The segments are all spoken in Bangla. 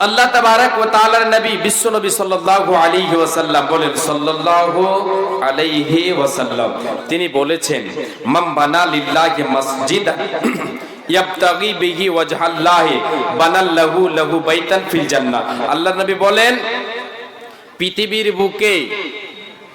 আল্লাহ তাবারাক ওয়া তাআলার নবী বিশ্ব নবী সাল্লাল্লাহু আলাইহি ওয়াসাল্লাম বলেন, সাল্লাল্লাহু আলাইহি ওয়াসাল্লাম। তিনি বলেছেন মাম বানা লিল্লাহি মাসজিদান, ইয়াবতাগি বিহি ওয়াজহাল্লাহি বানাল্লাহু লাহু বাইতান ফিল জান্নাহ। আল্লাহ নবী বলেন, পৃথিবীর বুকে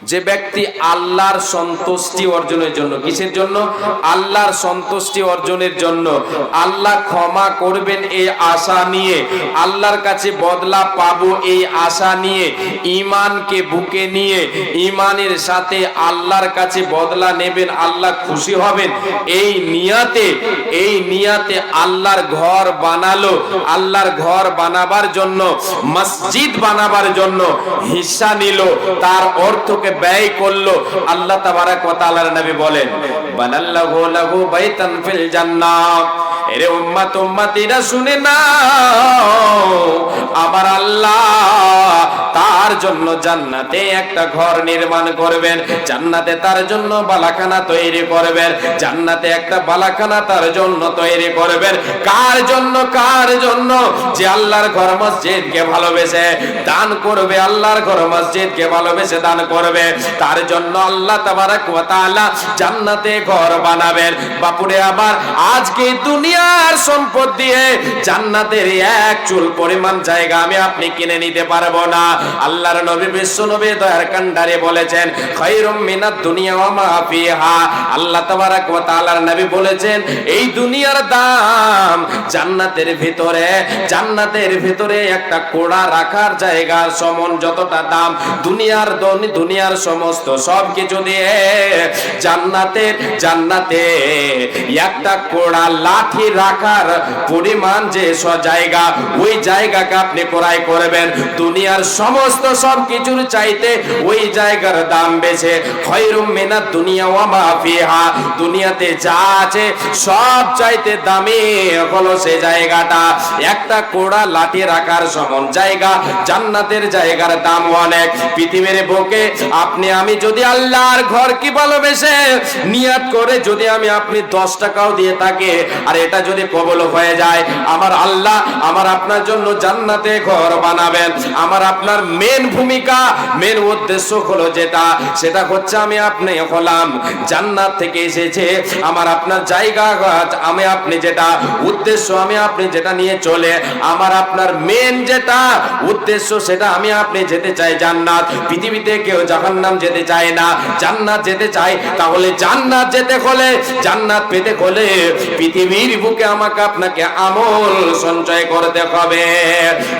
যে ব্যক্তি আল্লাহর সন্তুষ্টি অর্জনের জন্য, কিসের জন্য? আল্লাহর সন্তুষ্টি অর্জনের জন্য। আল্লাহ ক্ষমা করবেন এই আশা নিয়ে। আল্লাহর কাছে বদলা পাবো এই আশা নিয়ে। ইমানকে বুকে নিয়ে। ইমানের সাথে আল্লাহর কাছে বদলা নেবেন, আল্লাহ খুশি হবেন। এই নিয়াতে এই নিয়াতে আল্লাহর ঘর বানালো। আল্লাহর ঘর বানাবার জন্য, মসজিদ বানাবার জন্য হিস্সা নিল। তার অর্থকে ব্যয় করল, আল্লাহ তাবারাক ওয়া তাআলার নবী বলেন, বানাল্লাহু লাহু বাইতান ফিল জান্নাহ। এরে উম্মত, উম্মতিরা শুনে নাও, আবার আল্লাহ তার জন্য জান্নাতে একটা ঘর নির্মাণ করবেন, জান্নাতে তার জন্য বালাখানা তৈরি করবেন, জান্নাতে একটা বালাখানা তার জন্য তৈরি করবেন। কার জন্য কার জন্য? যে আল্লাহর ঘর মসজিদকে ভালোবেসে দান করবে, আল্লাহর ঘর মসজিদকে ভালোবেসে দান করবে। তার জন্য আল্লাহ তাবারাক ওয়া তাআলা জান্নাতে ঘর বানাবেন বাপুরে, আবার আজকে দুনিয়ার সম্পদ দিয়ে জান্নাতের এক চুল পরিমাণ জায়গা আমি আপনি কিনে নিতে পারব না। আল্লাহর নবী বিশ্ব নবী দয়ার কান্ডারে বলেছেন, খায়রুম মিনাদ দুনিয়া ওয়া মা ফিহা। আল্লাহ তাবারাক ওয়া তাআলার নবী বলেছেন, এই দুনিয়ার দাম জান্নাতের ভিতরে জান্নাতের ভিতরে একটা কোড়া রাখার জায়গা সমন যতটা দাম, দুনিয়ার দন- দুনিয়ার সমস্ত সব কিছু দিয়ে জান্নাতের জান্নাতে একটা কোড়া লাঠি রাখার পরিমাণ যে জায়গা, ওই জায়গাকে আপনি ক্রয় করবেন। দুনিয়ার সমস্ত সব কিছুর চাইতে ওই জায়গার দাম বেশি। খয়রুম মিনাত দুনিয়া ওয়া মা ফিহা। দুনিয়াতে যা আছে সব চাইতে দামি হলো সে জায়গাটা। একটা কোড়া লাঠি রাখার সমান জায়গা, জান্নাতের জায়গার দাম অনেক। পৃথিবীর বুকে আপনি আমি যদি আল্লাহর ঘর কি ভালোবেসে নিয়াত করে যদি আমি আপনি দশ টাকাও দিয়ে থাকি, আর এটা যদি কবল হয়ে যায়, আমার আল্লাহ আমার আপনার জন্য জান্নাতে ঘর বানাবেন। আমার আপনার মেন ভূমিকা মেন উদ্দেশ্য হলো যেটা, সেটা হচ্ছে আমি আপনি হলাম, জান্নাত থেকে এসেছে, আমার আপনার জায়গা আমি আপনি যেটা, উদ্দেশ্য আমি আপনি যেটা নিয়ে চলে, আমার আপনার মেন যেটা, উদ্দেশ্য সেটা আমি আপনি যেতে চাই জান্নাত। পৃথিবীতে কেউ জাহান্নাম যেতে চায় না, জান্নাত যেতে চাই তাহলে জান্নাত যেতে হলে, জান্নাত পেতে হলে পৃথিবীর বুকে আমাকে আপনাকে আমল সঞ্চয় করতে হবে।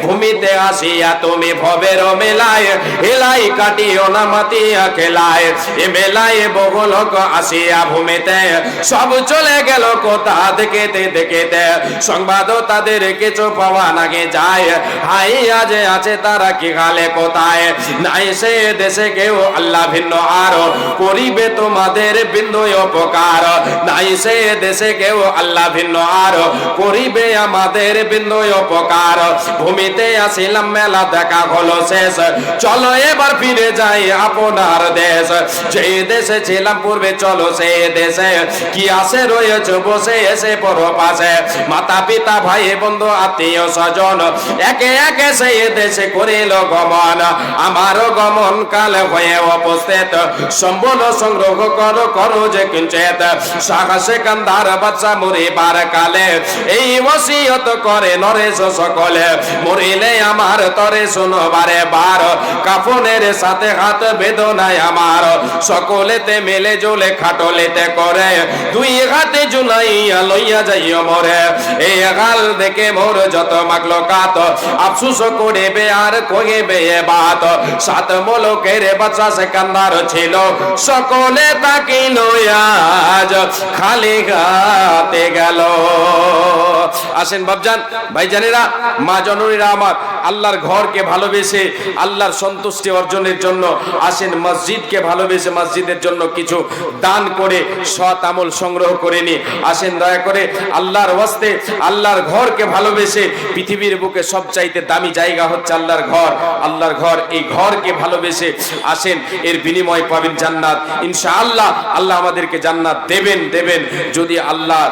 ভূমিতে আসিয়া তুমি ভবের মেলায় হেলাই কাটিও না মাতিয়া খেলায়, এ মেলায় বহু লোক আসিয়া ভূমিতে, সব চলে গেল কোথা দেখেতে দেখেতে। সংবাদও তাদের কিছু পাওয়া নাগে যায়, হাই আজ আছে তারা কি গালে কোথায়? নাই সে দেশে কেউ আল্লাহ ভিন্ন আর করিবে তোমাদের বিন্দু উপকার নাই সে দেশে কেউ আল্লাহ ভিন্ন আর করিবে আমাদের বিন্দু উপকার ভূমিতে আসিলাম, মেলা দেখা হলো শেষ। চলো এবার ফিরে যাই আপনার দেশ। যে দেশে ছিলাম পূর্বে, চলো সে দেশে। কি আসে রয়েছে বসে, এসে পর পাশে। মাতা পিতা, ভাই, বন্ধু, আত্মীয়, স্বজন, একে একে সেই দেশে করিল গমন। আমারও গমন কাল হয়ে উপস্থিত সম্বল সংগ্রহ করো করো যে কিঞ্চিত। সাহসে কান্দার বাচ্চা মরিবার কালে এই ওসিয়ত করে নরেশ সকলে। মরিলে আমার তরে শুনবারে বার কাফনের সাথে হাত বেদনায় আমার। সকলেতে মেলে জলে খাটলেতে করে। দুই হাতে জুলাইয়া লইয়া যাইও মরে। এই গাল দেখে মোর যত মাগলো কাত আফসুস করিবে আর কহিবে বাত। সাত মলকের বাচ্চা সে কান্দার ছিল। সকলে তাকে আজ খালি গাতে গেল। আসেন বাবজান ভাইজানেরা, মা জননীরা আমার। আল্লাহর ঘরকে ভালোবেসে আল্লাহর সন্তুষ্টি অর্জনের জন্য আসেন মসজিদকে ভালোবেসে মসজিদের জন্য কিছু দান করে, সৎ আমল সংগ্রহ করে নি আসেন দয়া করে আল্লাহর ওয়াস্তে, আল্লাহর ঘরকে ভালোবেসে পৃথিবীর বুকে সবচাইতে দামি জায়গা হচ্ছে আল্লাহর ঘর। আল্লাহর ঘর, এই ঘরকে ভালোবেসে আসেন, এর বিনিময় পাবেন জান্নাত। ইনশাআল্লাহ আল্লাহ আমাদেরকে জান্নাত দেবেন দেবেন। যদি আল্লাহ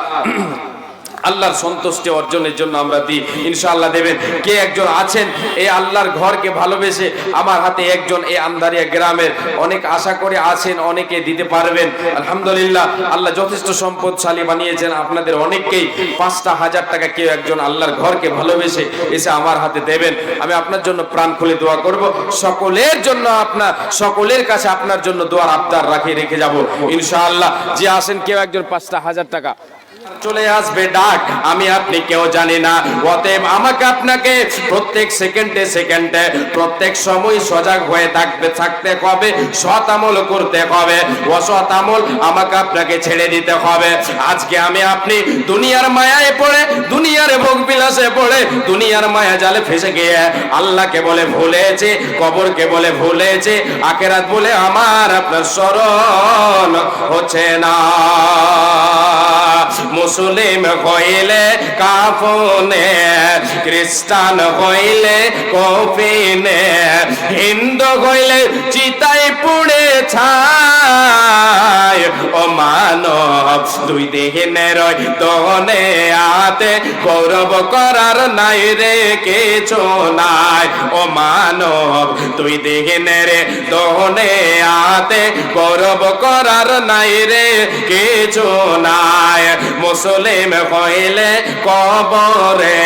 আল্লাহর সন্তুষ্টি অর্জনের জন্য আমরা দিই। ইনশাআল্লাহ দেবেন, কে একজন আছেন, এই আল্লাহর ঘরকে ভালোবেসে আমার হাতে একজন এই আন্দারিয়া গ্রামের অনেক আশা করে আছেন, অনেকে দিতে পারবেন। আলহামদুলিল্লাহ, আল্লাহ যথেষ্ট সম্পদশালী বানিয়েছেন আপনাদের অনেককেই। পাঁচটা হাজার টাকা কেউ একজন আল্লাহর ঘরকে ভালোবেসে এসে আমার হাতে দেবেন। আমি আপনার জন্য প্রাণ খুলে দোয়া করব। সকলের জন্য আপনার, সকলের কাছে আপনার জন্য দোয়ার আবদার রাখে, রেখে যাব। ইনশাআল্লাহ, যে আসেন কেউ একজন পাঁচটা হাজার টাকা চলে আসবে ডাক, আমি আপনি কেউ জানি না। অতএব আমাকে আপনাকে প্রত্যেক সেকেন্ডে সেকেন্ডে, প্রত্যেক সময় সজাগ হয়ে থাকবে, থাকতে হবে, সৎ আমল করতে হবে। অসৎ আমল আমাকে আপনাকে ছেড়ে দিতে হবে। আজকে আমি আপনি দুনিয়ার মায়ায় পড়ে, দুনিয়ার ভোগ বিলাসে পড়ে, দুনিয়ার মায়া জালে ফেসে গিয়ে আল্লাহকে বলে ভুলেছে, কবরকে বলে ভুলেছে, আখেরাত বলে আমার আপনার স্মরণ হচ্ছে না। মুসলিম হইলে কাফনে, খ্রিস্টান হইলে কফিনে, হিন্দু হইলে চিতাই পুড়ে ছাই। ও মানব, দুই দিনের দনে আতে গৌরব করার নাই রে, কিছু নাই। ও মানব, দুই দিনের দনে আতে গৌরব করার নাই রে, কিছু নাই। মুসলিম হইলে কবরে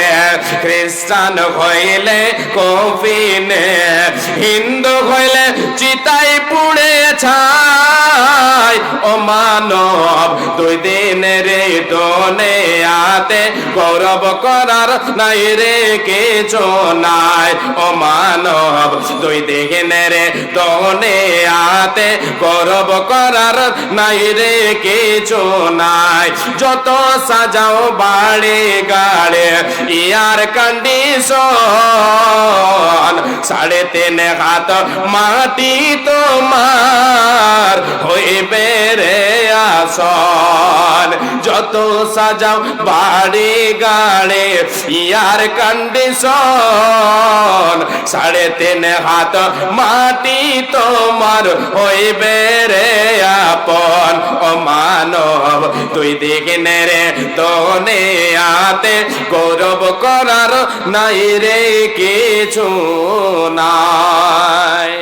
খ্রিস্টান হইলে কফিনে হিন্দু হইলে চিতাই পুড়ে ছাই ও মানব, দুই দিনের দনে আতে গৌরব করার নাই রে, কিছু নাই। ও মানব, দুই দিনের দনে আতে গৌরব করার নাই রে, কিছু নাই। যত সাজাও বাড়ি গাড়ে, ইয়ার কন্ডিশন সাড়ে তিন হাত মাটি তোমার হইবে রে আসন যত সাজাও বাড়ি গাড়ে, ইয়ার কন্ডিশন সাড়ে তিন হাত মাটি তোমার হইবে রে আপন। ও মানব, তুই দিগনে রে তোনে আতে গৌরব করার নাই রে কিছু নাই।